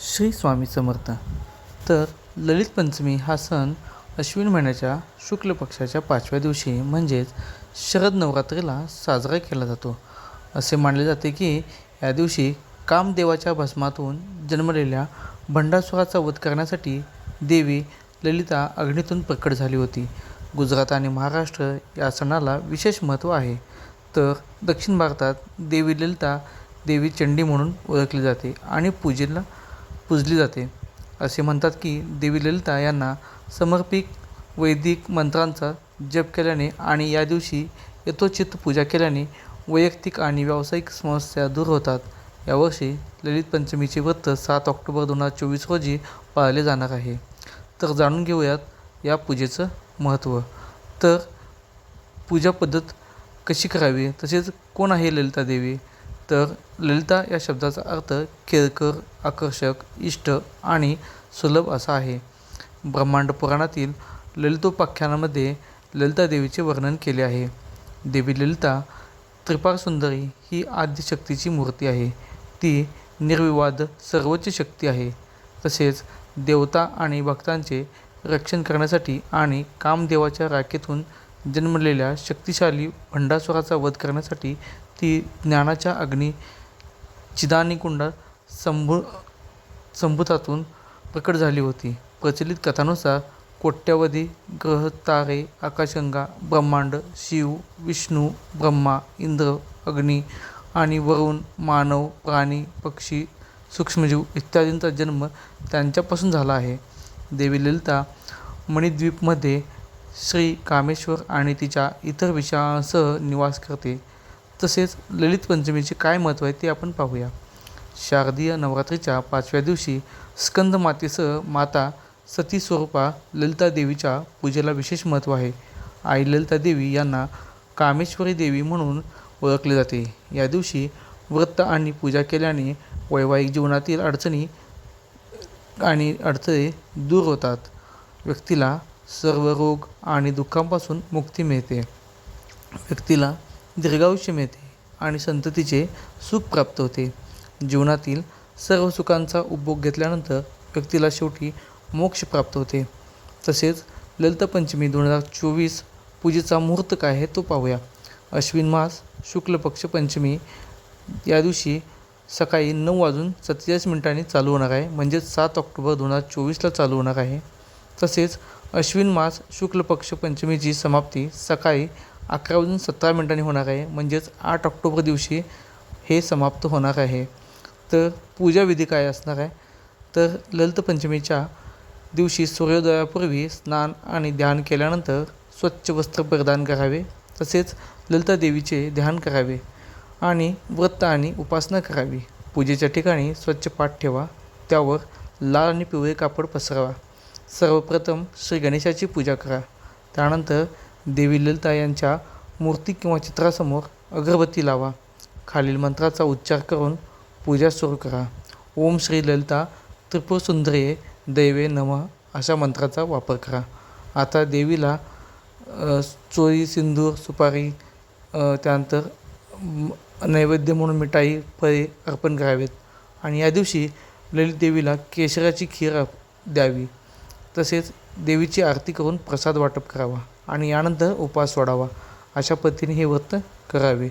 श्री स्वामी समर्थ. तर ललित पंचमी हा सण अश्विन महिन्याच्या शुक्ल पक्षाच्या पाचव्या दिवशी म्हणजेच शरद नवरात्रीला साजरा केला जातो. असे मानले जाते की या दिवशी कामदेवाच्या भस्मातून जन्मलेल्या भंडासुराचा वध करण्यासाठी देवी ललिता अग्नीतून प्रकट झाली होती. गुजरात आणि महाराष्ट्र या सणाला विशेष महत्त्व आहे. तर दक्षिण भारतात देवी ललिता देवी चंडी म्हणून ओळखली जाते आणि पूजेला पूजली जाते. असे म्हणतात की देवी ललिता यांना समर्पित वैदिक मंत्रांचा जप केल्याने आणि या दिवशी यथोचित पूजा केल्याने वैयक्तिक आणि व्यावसायिक समस्या दूर होतात. यावर्षी ललित पंचमीचे व्रत सात ऑक्टोबर दोन हजार चोवीस रोजी पाळले जाणार आहे. तर जाणून घेऊयात या पूजेचं महत्त्व. तर पूजा पद्धत कशी करावी? तसेच कोण आहे ललिता देवी? तर ललिता या शब्दाचा अर्थ केळकर आकर्षक इष्ट आणि सुलभ असा आहे. ब्रह्मांड पुराणातील ललितोपाख्यानामध्ये ललिता देवीचे वर्णन केले आहे. देवी ललिता त्रिपार सुंदरी ही आद्यशक्तीची मूर्ती आहे. ती निर्विवाद सर्वोच्च शक्ती आहे. तसेच देवता आणि भक्तांचे रक्षण करण्यासाठी आणि कामदेवाच्या राखेतून जन्मलेल्या शक्तिशाली भंडासुराचा वध करण्यासाठी ती ज्ञानाच्या अग्नी चिदानिकुंड संभू संभूतातून प्रकट झाली होती. प्रचलित कथानुसार कोट्यावधी ग्रह तारे आकाशगंगा ब्रह्मांड शिव विष्णू ब्रह्मा इंद्र अग्नी आणि वरुण मानव प्राणी पक्षी सूक्ष्मजीव इत्यादींचा जन्म त्यांच्यापासून झाला आहे. देवी ललिता मणिद्वीपमध्ये श्री कामेश्वर आणि तिच्या इतर विषयांसह निवास करते. तसेच ललित पंचमीचे काय महत्त्व आहे ते आपण पाहूया. शारदीय नवरात्रीच्या पाचव्या दिवशी स्कंद मातेसह माता सती स्वरूपा ललिता देवीच्या पूजेला विशेष महत्त्व आहे. आई ललिता देवी यांना कामेश्वरी देवी म्हणून ओळखले जाते. या दिवशी व्रत आणि पूजा केल्याने वैवाहिक जीवनातील अडचणी आणि अडथळे दूर होतात. व्यक्तीला सर्व रोग आणि दुःखांपासून मुक्ती मिळते. व्यक्तीला दीर्घायुष्य मिळते आणि संततीचे सुख प्राप्त होते. जीवनातील सर्व सुखांचा उपभोग घेतल्यानंतर व्यक्तीला शेवटी मोक्ष प्राप्त होते. तसेच ललित पंचमी दोन हजार चोवीस पूजेचा मुहूर्त काय आहे तो पाहूया. अश्विन मास शुक्ल पक्ष पंचमी या दिवशी सकाळी नऊ वाजून सत्तेचाळीस मिनिटांनी चालू होणार आहे. म्हणजेच सात ऑक्टोबर दोन हजार चोवीसला चालू होणार आहे. तसेच अश्विन मास शुक्ल पक्ष पंचमीची समाप्ती सकाळी अकरा वाजून सतरा मिनिटांनी होणार आहे. म्हणजेच आठ ऑक्टोबर दिवशी हे समाप्त होणार आहे. तर पूजाविधी काय असणार आहे? तर ललित पंचमीच्या दिवशी सूर्योदयापूर्वी स्नान आणि ध्यान केल्यानंतर स्वच्छ वस्त्र परिधान करावे. तसेच ललिता देवीचे ध्यान करावे आणि व्रत आणि उपासना करावी. पूजेच्या ठिकाणी स्वच्छ पाठ ठेवा. त्यावर लाल आणि पिवळे कापड पसरवा. सर्वप्रथम श्री गणेशाची पूजा करा. त्यानंतर देवी ललिता यांच्या मूर्ती किंवा चित्रासमोर अगरबत्ती लावा. खालील मंत्राचा उच्चार करून पूजा सुरू करा. ओम श्री ललिता त्रिपुर दैवे नम अशा मंत्राचा वापर करा. आता देवीला चोरी सिंदूर सुपारी त्यानंतर नैवेद्य म्हणून मिठाई फळे अर्पण करावेत. आणि या दिवशी ललित देवीला केशराची खीर द्यावी. तसेच देवीची आरती करून प्रसाद वाटप करावा आणि यानंतर उपवास सोडावा अशा पद्धतीने हे व्रत करावे.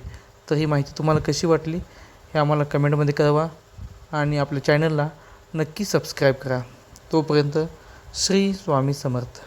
तर ही माहिती तुम्हाला कशी वाटली हे आम्हाला कमेंटमध्ये कळवा आणि आपल्या चॅनलला नक्की सबस्क्राईब करा. तोपर्यंत श्री स्वामी समर्थ.